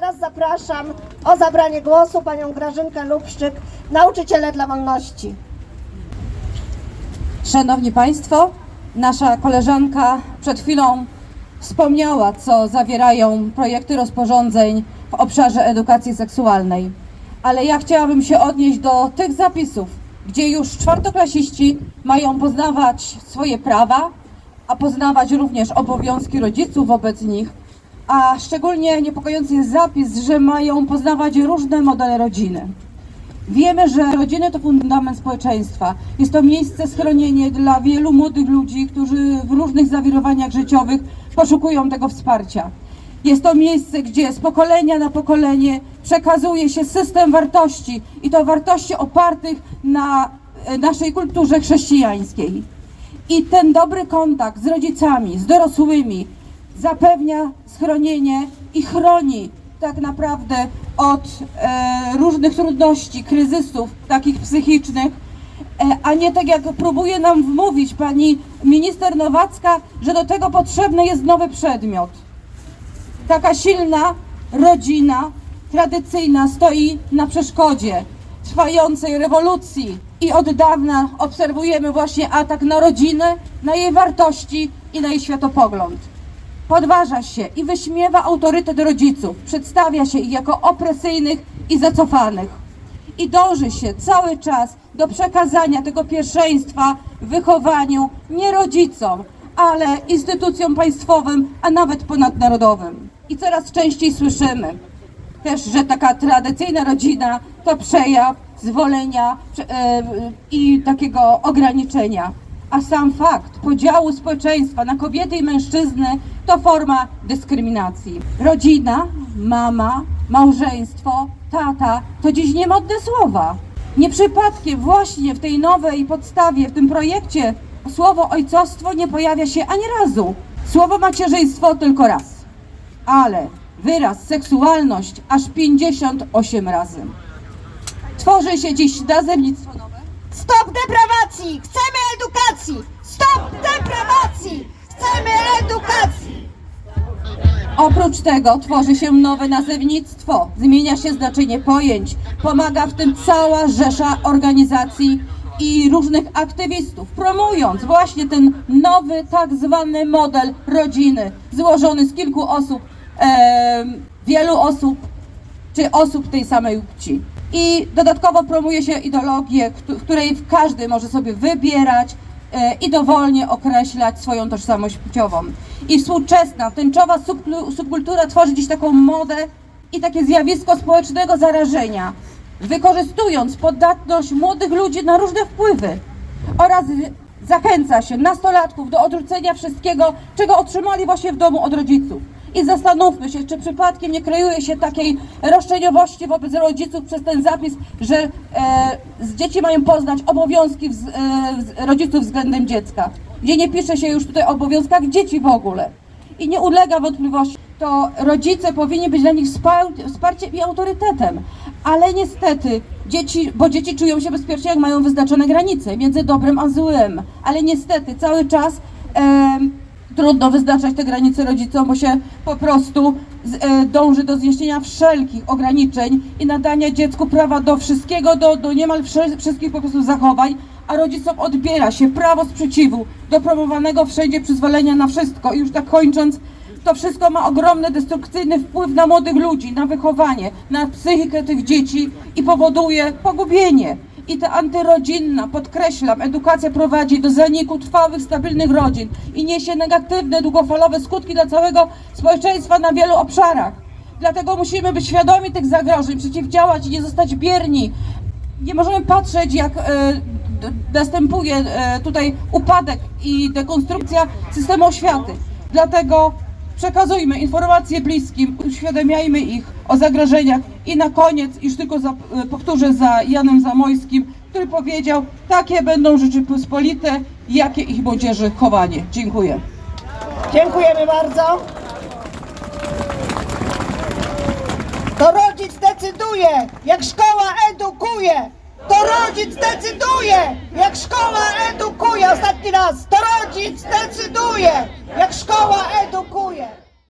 teraz zapraszam o zabranie głosu panią Grażynkę Lubszczyk, nauczyciele dla wolności. Szanowni Państwo, nasza koleżanka przed chwilą wspomniała, co zawierają projekty rozporządzeń w obszarze edukacji seksualnej. Ale ja chciałabym się odnieść do tych zapisów, gdzie już czwartoklasiści mają poznawać swoje prawa, a poznawać również obowiązki rodziców wobec nich. A szczególnie niepokojący jest zapis, że mają poznawać różne modele rodziny. Wiemy, że rodziny to fundament społeczeństwa. Jest to miejsce schronienie dla wielu młodych ludzi, którzy w różnych zawirowaniach życiowych poszukują tego wsparcia. Jest to miejsce, gdzie z pokolenia na pokolenie przekazuje się system wartości i to wartości opartych na e, naszej kulturze chrześcijańskiej. I ten dobry kontakt z rodzicami, z dorosłymi zapewnia schronienie i chroni tak naprawdę od e, różnych trudności, kryzysów takich psychicznych, e, a nie tak jak próbuje nam wmówić pani minister Nowacka, że do tego potrzebny jest nowy przedmiot. Taka silna rodzina tradycyjna stoi na przeszkodzie trwającej rewolucji i od dawna obserwujemy właśnie atak na rodzinę, na jej wartości i na jej światopogląd. Podważa się i wyśmiewa autorytet rodziców, przedstawia się ich jako opresyjnych i zacofanych. I dąży się cały czas do przekazania tego pierwszeństwa w wychowaniu nie rodzicom, ale instytucjom państwowym, a nawet ponadnarodowym. I coraz częściej słyszymy też, że taka tradycyjna rodzina to przejaw zwolenia e, i takiego ograniczenia. A sam fakt podziału społeczeństwa na kobiety i mężczyzny to forma dyskryminacji. Rodzina, mama, małżeństwo, tata to dziś niemodne słowa. Nie przypadkiem właśnie w tej nowej podstawie, w tym projekcie słowo ojcostwo nie pojawia się ani razu. Słowo macierzyństwo tylko raz ale wyraz seksualność aż 58 razy. Tworzy się dziś nazewnictwo nowe. Stop deprawacji! Chcemy edukacji! Stop deprawacji! Chcemy edukacji! Oprócz tego tworzy się nowe nazewnictwo, zmienia się znaczenie pojęć, pomaga w tym cała rzesza organizacji i różnych aktywistów, promując właśnie ten nowy tak zwany model rodziny, złożony z kilku osób, em, wielu osób, czy osób tej samej płci. I dodatkowo promuje się ideologię, w której każdy może sobie wybierać e, i dowolnie określać swoją tożsamość płciową. I współczesna, tęczowa subkultura tworzy dziś taką modę i takie zjawisko społecznego zarażenia, wykorzystując podatność młodych ludzi na różne wpływy oraz zachęca się nastolatków do odrzucenia wszystkiego, czego otrzymali właśnie w domu od rodziców. I zastanówmy się, czy przypadkiem nie kreuje się takiej roszczeniowości wobec rodziców przez ten zapis, że e, z dzieci mają poznać obowiązki e, rodziców względem dziecka, gdzie nie pisze się już tutaj o obowiązkach dzieci w ogóle. I nie ulega wątpliwości, to rodzice powinni być dla nich wspar- wsparciem i autorytetem. Ale niestety dzieci, bo dzieci czują się bezpiecznie, jak mają wyznaczone granice między dobrem a złem. Ale niestety cały czas em, trudno wyznaczać te granice rodzicom, bo się po prostu e, dąży do zniesienia wszelkich ograniczeń i nadania dziecku prawa do wszystkiego, do, do niemal wszystkich po prostu zachowań, a rodzicom odbiera się prawo sprzeciwu do promowanego wszędzie przyzwolenia na wszystko. I już tak kończąc, to wszystko ma ogromny destrukcyjny wpływ na młodych ludzi, na wychowanie, na psychikę tych dzieci i powoduje pogubienie. I ta antyrodzinna, podkreślam, edukacja prowadzi do zaniku trwałych, stabilnych rodzin i niesie negatywne, długofalowe skutki dla całego społeczeństwa na wielu obszarach. Dlatego musimy być świadomi tych zagrożeń, przeciwdziałać i nie zostać bierni. Nie możemy patrzeć, jak d- następuje e, tutaj upadek i dekonstrukcja systemu oświaty. Dlatego przekazujmy informacje bliskim, uświadamiajmy ich o zagrożeniach i na koniec, iż tylko za, e, powtórzę za Janem Zamojskim, który powiedział, takie będą Rzeczypospolite, jakie ich młodzieży chowanie. Dziękuję. Dziękujemy bardzo. To rodzic decyduje, jak szkoła edukuje. Rodzic decyduje, jak szkoła edukuje. Ostatni raz. To rodzic decyduje, jak szkoła edukuje.